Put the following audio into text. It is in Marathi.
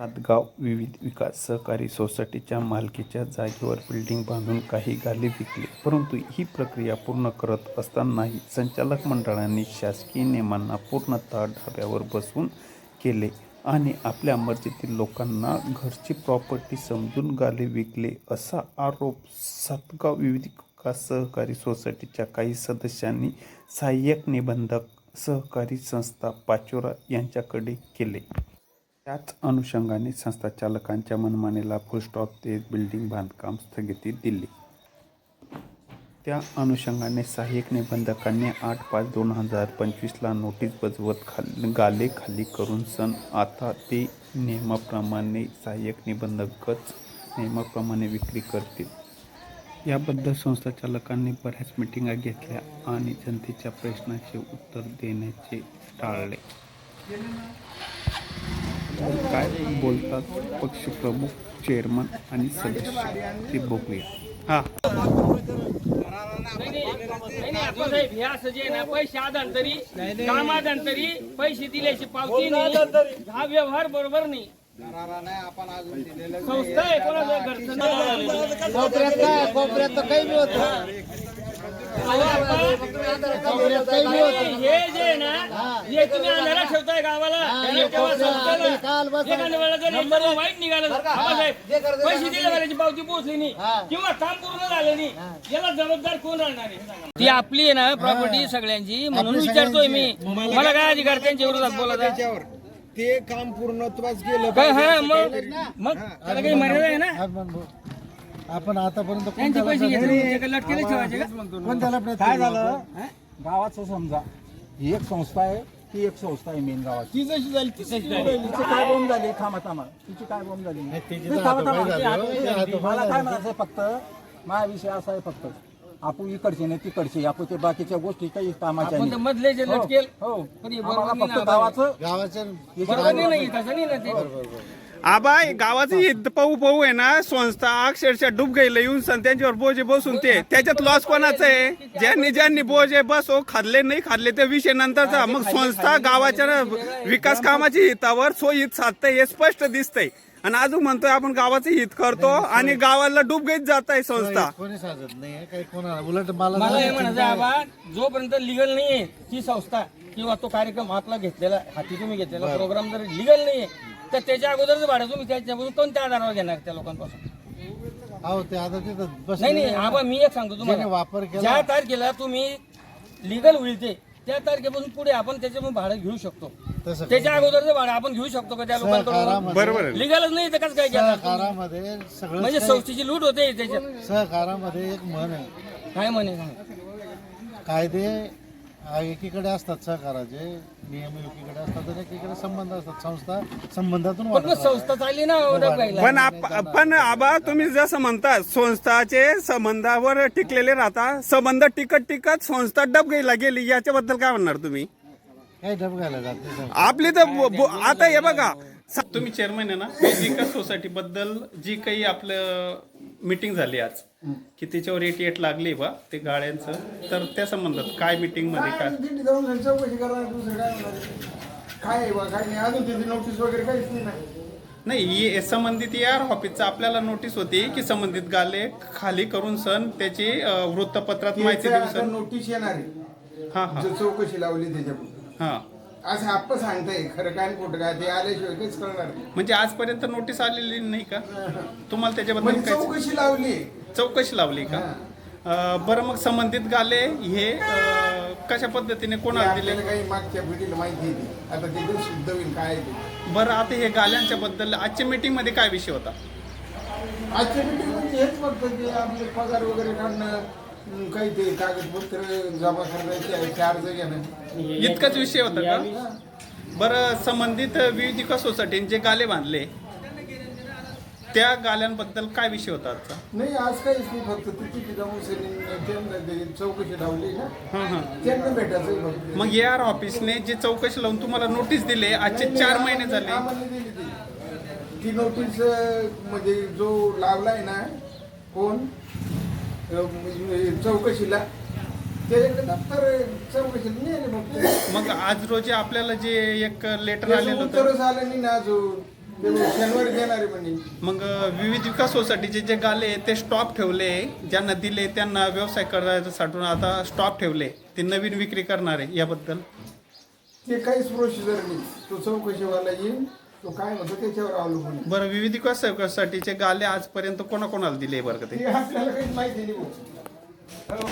सातगाव विविध विकास सहकारी सोसायटीच्या मालकीच्या जागेवर बिल्डिंग बांधून काही गाले विकले. परंतु ही प्रक्रिया पूर्ण करत असतानाही संचालक मंडळाने शासकीय नियमांना पूर्णतः ढाब्यावर बसवून केले आणि आपल्या मर्जीतील लोकांना घरची प्रॉपर्टी समजून गाले विकले असा आरोप सातगाव विविध विकास सहकारी सोसायटीच्या काही सदस्यांनी सहाय्यक निबंधक सहकारी संस्था पाचोरा यांच्याकडे केले. त्याच अनुषंगाने संस्था चालकांच्या मनमानेला फुलस्टॉप देत बिल्डिंग बांधकाम स्थगिती दिली. त्या अनुषंगाने सहाय्यक निबंधकांनी आठ पाच दोन हजार पंचवीसला नोटीस बजवत खाली गाले खाली करून सण आता ते नियमाप्रमाणे सहाय्यक निबंधकच नियमाप्रमाणे विक्री करतील. याबद्दल संस्था चालकांनी बऱ्याच मिटिंगा घेतल्या आणि जनतेच्या प्रश्नाचे उत्तर देण्याचे टाळले. काय बोलतात पक्षप्रमुख चेअरमन आणि सदस्य? ते बघूया. हा. पैसे आदान तरी काम आदान तरी पैसे दिल्याची पावती नाही हा व्यवहार बरोबर नाही. संस्था आहे कोणाचं घरचं नाही. कोपऱ्यात काय? कोपऱ्यात काही होतं हे जे ना हे तुम्ही अंधारात ठेवताय गावाला वाईट निघालं. पैसे दिले पावती पोहोचली नाही. किंवा काम पूर्ण झालं नाही. याला जबाबदार कोण राहणार आहे? ती आपली आहे ना प्रॉपर्टी सगळ्यांची म्हणून विचारतोय मी. मला काय अधिकार त्यांच्या विरोधात त्याच्यावर. ते काम पूर्णत्वास हा मग मग त्याला काही मर्यादा आहे ना? आपण आतापर्यंत त्यांचे पैसे घेतले. लटकेले ठेवायचे का? कोणत्याला काय झालं? गावाचं समजा ही एक संस्था आहे ती एक संस्था आहे मेन गावाची. ती जशी झाली ती तशी झाली. तिची काय बोंब झाली? थांबा थांबा. तिची काय बोंब झाली? नाही, थांबा, थांबा. झाली. मला काय म्हणायचं फक्त माझा विषय असा आहे फक्त. आपण इकडचे नाही तिकडचे. आपण ते बाकीच्या गोष्टी काही कामाच्या पण ते नाही. मधले जे लटकेल हो. पण हे आम्हाला बरोबर फक्त नाही ना. गावाचं गावाच्या बरोबर नाही नाही तसं नाही ना ते. आबाय गावाचं हित पाऊ पाहू आहे ना संस्था अक्षरशः डूब गेले येऊन सण त्यांच्यावर बोजे बसून ते. त्याच्यात लॉस कोणाचं आहे? ज्यांनी ज्यांनी बोजे बसो खाल्ले नाही खाल्ले ते विषय नंतरचा. मग संस्था गावाच्या विकास कामाची हितावर सोयीत साधतंय हे स्पष्ट दिसतंय. आणि अजून म्हणतोय आपण गावाचं हित करतो आणि गावाला डूब घेत जात आहे संस्था कोणी साधत नाही काही उलट मला मला हे म्हणायचं आबा जोपर्यंत लिगल नाहीये ती संस्था किंवा तो कार्यक्रम आपला घेतलेला हाती तुम्ही घेतलेला प्रोग्राम जर लिगल नाहीये तर त्याच्या अगोदरच भाडं तुम्ही त्याच्यापासून कोणत्या आधारावर घेणार त्या लोकांपासून? अहो ते आता तिथं बस नाही नाही आबा मी एक सांगतो ज्याने तुम्हाला वापर केला ज्या तारखेला तुम्ही लिगल होईल ते त्या तारखेपासून पुढे आपण त्याच्यापासून भाडं घेऊ शकतो. तसं त्याच्या अगोदरचं भाडं आपण घेऊ शकतो का त्या लोकांकडून? सहकारामध्ये बरोबर आहे. लिगलच नाही तर कसं काय? सहकारामध्ये सगळं म्हणजे संस्थेची लूट होते त्याच्यात. सहकारामध्ये एक म्हण आहे. काय म्हणे. कायदे आ, एकीकडे असतात सहकाराचे नियम एकीकडे असतात आणि एकीकडे संबंध असतात. संस्था संबंधातून पण संस्था चालली ना ओळखायला. पण आप- पण आबा तुम्ही जसं म्हणता संस्थाचे संबंधावर टिकलेले राहता संबंध टिकत टिकत संस्था डब गेला गेली याच्याबद्दल काय म्हणणार तुम्ही? आपली तर आता हे बघा. तुम्ही चेअरमन आहे ना विकास सोसायटी बद्दल जी काही आपलं मीटिंग झाली आज की त्याच्यावर एटी एट लागली बा ते गाड्यांचं तर त्या संबंधात काय मीटिंगमध्ये काय चौकशी करा दुसरं नाही अजून त्याची नोटीस वगैरे काहीच नाही ना. नाही ही संबंधित यार ऑफिसचा आपल्याला नोटीस होती की संबंधित गाले खाली करून सण त्याची वृत्तपत्रात माहिती देऊ आता सण. नोटीस येणार आहे. हा हा. जो चौकशी लावली त्याच्यापुढे हा. असं आपण सांगताय खरं काय आणि खोटं काय ते आल्याशिवाय काहीच करणार नाही. म्हणजे आजपर्यंत नोटीस आलेली नाही का? तुम्हाला त्याच्याबद्दल म्हणजे काय चौकशी लावली. चौकशी लावली का? अं, बरं मग संबंधित गाले हे अं, कशा पद्धतीने कोणाला दिले? आपल्याला काही मागच्या पिढीला माहिती. आता ते पण शुद्ध होईल काय आहे ते. बरं आता हे गाल्यांच्या बद्दल आजच्या मीटिंगमध्ये काय विषय होता? आजच्या मीटिंग म्हणजे हेच फक्त ते आपले पगार वगैरे काढणं काही ते कागदपत्र जमा करायचे चार्ज घेणं. इतकाच विषय होता का? बरं संबंधित विविधिका सोसायटीने जे गाले बांधले त्या गाल्यांबद्दल काय विषय होता आजचा? नाही आज काहीच नाही फक्त तिथे त्यांना चौकशी लावली ना. हां हां. त्यांना भेटायचं फक्त. मग ए आर ऑफिसने जे चौकशी लावून तुम्हाला नोटीस दिले आजचे चार महिने झाले. आम्हाला दिली ती. ती नोटीस अं, म्हणजे जो लावलाय ना कोण? चौकशीला. त्याच्याकडे दप्तर चौकशीला नाही आले फक्त मग आज रोजी आपल्याला जे एक लेटर आलेलं होतं. उत्तरच आलं नाही ना अजून. शनिवारी देणार आहे म्हणे. मग विविध विकास सोसायटीचे जे गाले ते स्टॉप ठेवले. ज्यांना दिले त्यांना व्यवसाय करायसाठी आता स्टॉप ठेवले. ते नवीन विक्री करणार आहे याबद्दल. ते काहीच प्रोसिजर नाही. तो चौकशीवाला येईल. तो काय त्याच्यावर अवलंबून आहे. बरं विविध सोसायटीचे गाले आजपर्यंत कोणाकोणाला दिले बरं का ते ते आपल्याला काहीच माहिती नाही भाऊ. हो.